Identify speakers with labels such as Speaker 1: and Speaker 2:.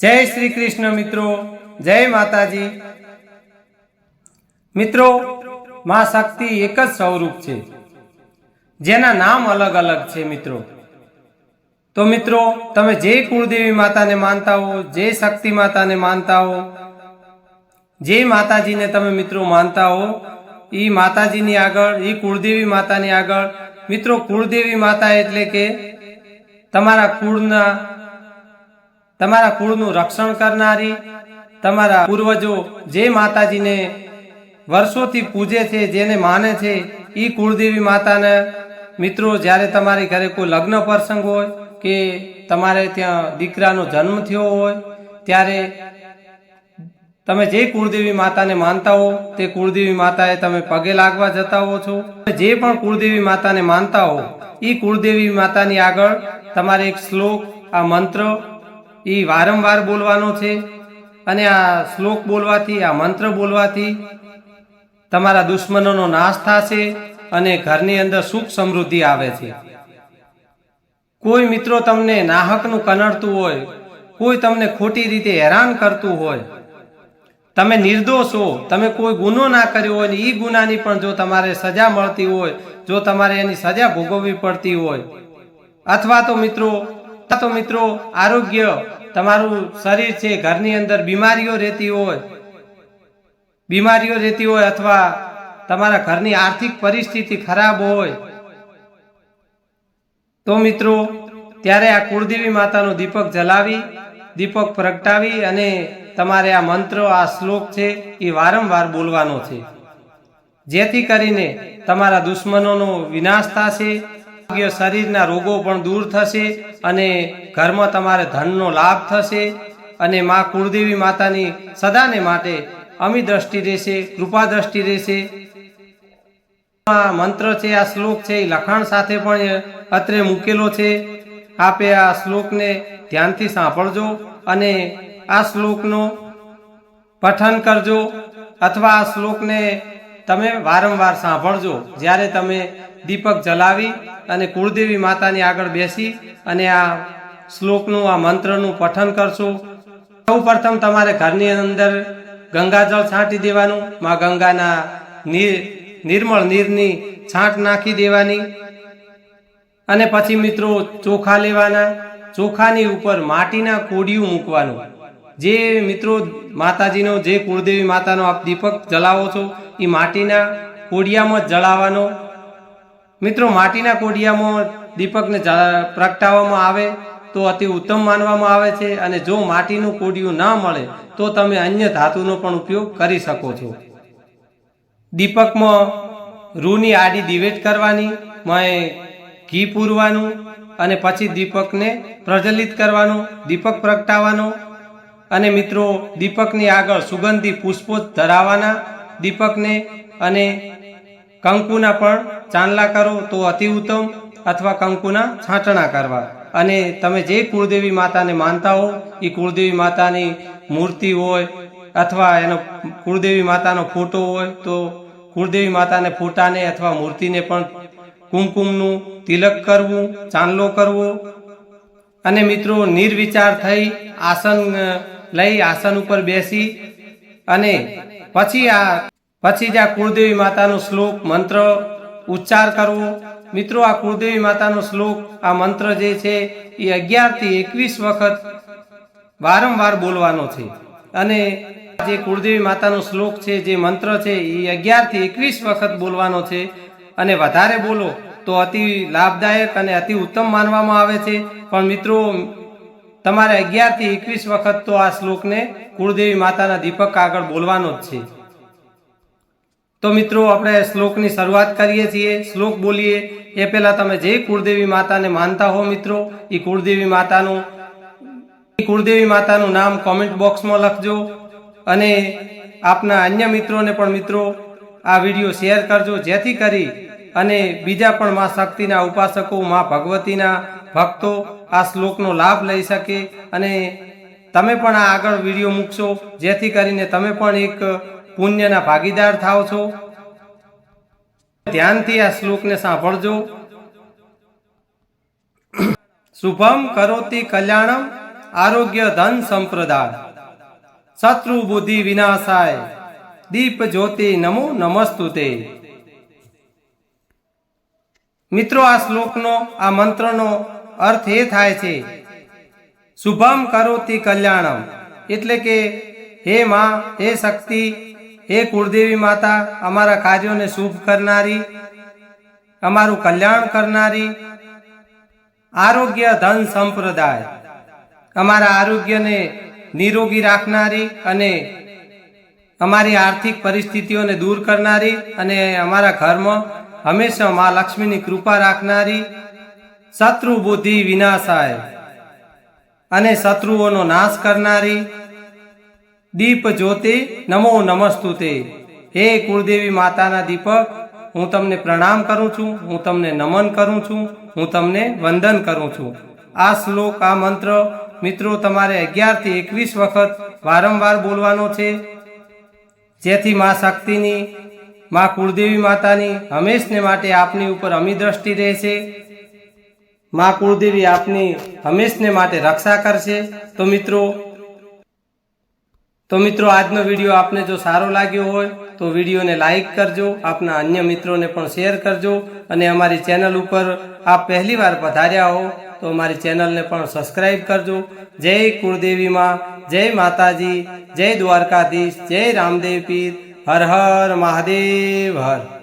Speaker 1: જય શ્રી કૃષ્ણ મિત્રો, જય માતાજી. મિત્રો, માં શક્તિ એક જ સ્વરૂપ છે, જેના નામ અલગ અલગ છે મિત્રો. તો મિત્રો, તમે જે કુળદેવી માતાને માનતા હો, જે શક્તિ માતાને માનતા હો, જે માતાજીને તમે મિત્રો માનતા હો એ માતાજીની આગળ એ કુળદેવી માતાની આગળ, મિત્રો, કુળદેવી માતા એટલે કે તમારા કુળના તમારા કુળનું રક્ષણ કરનારી, તમારા પૂર્વજો જે માતાજીને વર્ષોથી પૂજે છે, જેને માને છે એ કુળદેવી માતાને, મિત્રો, જ્યારે તમારી ઘરે કોઈ લગ્ન પ્રસંગ હોય કે તમારે ત્યાં દીકરાનો જન્મ થયો હોય, ત્યારે તમે જે કુળદેવી માતાને માનતા હો, તે કુળદેવી માતાએ તમે પગે લાગવા જતા હો છો. જે પણ કુળદેવી માતાને માનતા હો એ કુળદેવી માતાની આગળ તમારે એક શ્લોક, આ મંત્ર એ વારંવાર બોલવાનો છે અને આ શ્લોક બોલવાથી, આ મંત્ર બોલવાથી તમારા દુશ્મનોનો નાશ થશે અને ઘરની અંદર સુખ સમૃદ્ધિ આવે છે. કોઈ મિત્રો તમને નાહકનું કનડતું હોય, કોઈ તમને ખોટી રીતે હેરાન કરતું હોય, તમે નિર્દોષ હો, તમે કોઈ ગુનો ના કર્યો હોય ને એ ગુનાની પણ જો તમારે સજા મળતી હોય, જો તમારે એની સજા ભોગવવી પડતી હોય, અથવા તો મિત્રો તો મિત્રો, આરોગ્ય તમારું શરીર છે, ઘરની અંદર બીમારીઓ રહેતી હોય, બીમારીઓ રહેતી હોય અથવા તમારા ઘરની આર્થિક પરિસ્થિતિ ખરાબ હોય, તો મિત્રો ત્યારે આ કુળદેવી માતાનો દીપક જલાવી, દીપક પ્રગટાવી અને તમારે આ મંત્ર, આ શ્લોક છે એ વારંવાર બોલવાનો છે. જેથી કરીને તમારા દુશ્મનોનો વિનાશ થશે આરોગ્ય શરીરના રોગો પણ દૂર થશે અને ઘરમાં તમારે ધનનો લાભ થશે અને મા કુળદેવી માતાની સદાને માટે અમી દ્રષ્ટિ રહેશે, કૃપા દ્રષ્ટિ રહેશે. મંત્ર છે, આ શ્લોક છે, એ લખાણ સાથે પણ અત્રે મૂકેલો છે. આપે આ શ્લોકને ધ્યાનથી સાંભળજો અને આ શ્લોકનો પઠન કરજો અથવા આ શ્લોકને તમે વારંવાર સાંભળજો. જ્યારે તમે દીપક જલાવી અને કુળદેવી માતાની આગળ બેસી અને આ શ્લોકનું, આ મંત્રનું પઠન કરશો, સૌ પ્રથમ તમારે ઘરની અંદર ગંગાજળ છાંટી દેવાનું, માં ગંગાના નીર, નિર્મળ નીરની છાંટ નાખી દેવાની. અને પછી મિત્રો ચોખા લેવાના, ચોખાની ઉપર માટીના કોડિયું મૂકવાનું. જે મિત્રો માતાજીનો, જે કુળદેવી માતાનો આપ દીપક જલાવો છો, એ માટીના કોડિયામાં જ જલાવવાનો મિત્રો, માટીના કોડિયામાં દીપકને પ્રગટાવવામાં આવે તો અતિ ઉત્તમ માનવામાં આવે છે અને જો માટીનું કોડિયું ના મળે તો તમે અન્ય ધાતુનો પણ ઉપયોગ કરી શકો છો. દીપકમાં રૂની આડી દિવેટ કરવાની મેં ઘી પૂરવાનું અને પછી દીપકને પ્રજ્વલિત કરવાનું, દીપક પ્રગટાવવાનો અને મિત્રો, દીપકની આગળ સુગંધી પુષ્પો ધરાવવાના દીપકને અને કંકુના પણ ચાંદલા કરો તો અતિ ઉત્તમ અથવા કંકુના છાંટણા કરવા. અને તમે જે કુળદેવી માતાને માનતા હો એ કુળદેવી માતાની મૂર્તિ હોય અથવા એનો કુળદેવી માતાનો ફોટો હોય, તો કુળદેવી માતાને ફોટાને અથવા મૂર્તિને પણ કુમકુમનું તિલક કરવું, ચાંદલો કરવો. અને મિત્રો, નિર્વિચાર થઈ આસન લઈ આસન ઉપર બેસી અને પછી આ પછી જ આ કુળદેવી માતાનો શ્લોક મંત્ર ઉચ્ચાર કરવો. મિત્રો, આ કુળદેવી માતાનો શ્લોક, આ મંત્ર જે છે, એ અગિયારથી એકવીસ વખત વારંવાર બોલવાનો છે. અને જે કુળદેવી માતાનો શ્લોક છે, જે મંત્ર છે, એ અગિયારથી એકવીસ વખત બોલવાનો છે. અને વધારે બોલો તો અતિ લાભદાયક અને અતિ ઉત્તમ માનવામાં આવે છે. પણ મિત્રો તમારે અગિયારથી એકવીસ વખત તો આ શ્લોકને કુળદેવી માતાના દીપક આગળ બોલવાનો જ છે. તો મિત્રો, આપણે શ્લોકની શરૂઆત કરીએ છીએ. શ્લોક બોલીએ. એ પહેલાં તમે જે કુળદેવી માતાને માનતા હો મિત્રો, એ કુળદેવી માતાનું કુળદેવી માતાનું નામ કોમેન્ટ બોક્સમાં લખજો. અને આપના અન્ય મિત્રોને પણ મિત્રો, આ વીડિયો શેર કરજો. જેથી કરી અને બીજા પણ મા શક્તિના ઉપાસકો મા ભગવતીના ભક્તો આ શ્લોકનો લાભ લઈ શકે અને તમે પણ આ આગળ વીડિયો મૂકશો, જેથી કરીને તમે પણ એક પુણ્યના ભાગીદાર થાવ છો. ધ્યાનથી આ શ્લોકને સાંભળજો. શુભમ કરોતિ કલ્યાણમ આરોગ્ય ધન સંપ્રદાય. શત્રુ બુદ્ધિ વિનાશાય. દીપ જ્યોતિ નમો નમસ્તુ તે મિત્રો, આ શ્લોકનો, આ મંત્રનો અર્થ એ થાય છે, શુભમ કરોતિ કલ્યાણમ. એટલે કે, હે માં, હે શક્તિ, હે કુળદેવી માતા, અમારા કાર્યોને શુભ કરનારી, અમારું કલ્યાણ કરનારી, આરોગ્ય ધન સંપ્રદાય, અમારા આરોગ્યને નિરોગી રાખનારી અને અમારી આર્થિક પરિસ્થિતિઓને દૂર કરનારી અને અમારા ઘરમાં હંમેશા મા લક્ષ્મીની કૃપા રાખનારી શત્રુ બુદ્ધિ વિનાશાય અને શત્રુઓનો નાશ કરનારી દીપ જ્યોતિ નમો નમસ્તુતે. હે કુળદેવી માતાના દીપક હું તમને પ્રણામ કરું છું, હું તમને નમન કરું છું, હું તમને વંદન કરું છું. આ શ્લોક, આ મંત્ર મિત્રો તમારે અગિયારથી એકવીસ વખત વારંવાર બોલવાનો છે. જેથી મા શક્તિની, મા કુળદેવી માતાની હંમેશને માટે આપની ઉપર અમી દ્રષ્ટિ રહેશે. મા કુળદેવી આપની હંમેશને માટે રક્ષા કરશે. તો મિત્રો તો મિત્રો, આજનો વીડિયો આપને જો સારો લાગ્યો હોય, તો વિડીયોને લાઈક કરજો, આપના અન્ય મિત્રોને પણ શેર કરજો અને અમારી ચેનલ ઉપર આપ પહેલી વાર પધાર્યા હો, તો અમારી ચેનલને પણ સબસ્ક્રાઈબ કરજો. જય કુળદેવીમાં જય માતાજી, જય દ્વારકાધીશ, જય રામદેવ પીર, હર હર મહાદેવ, હર.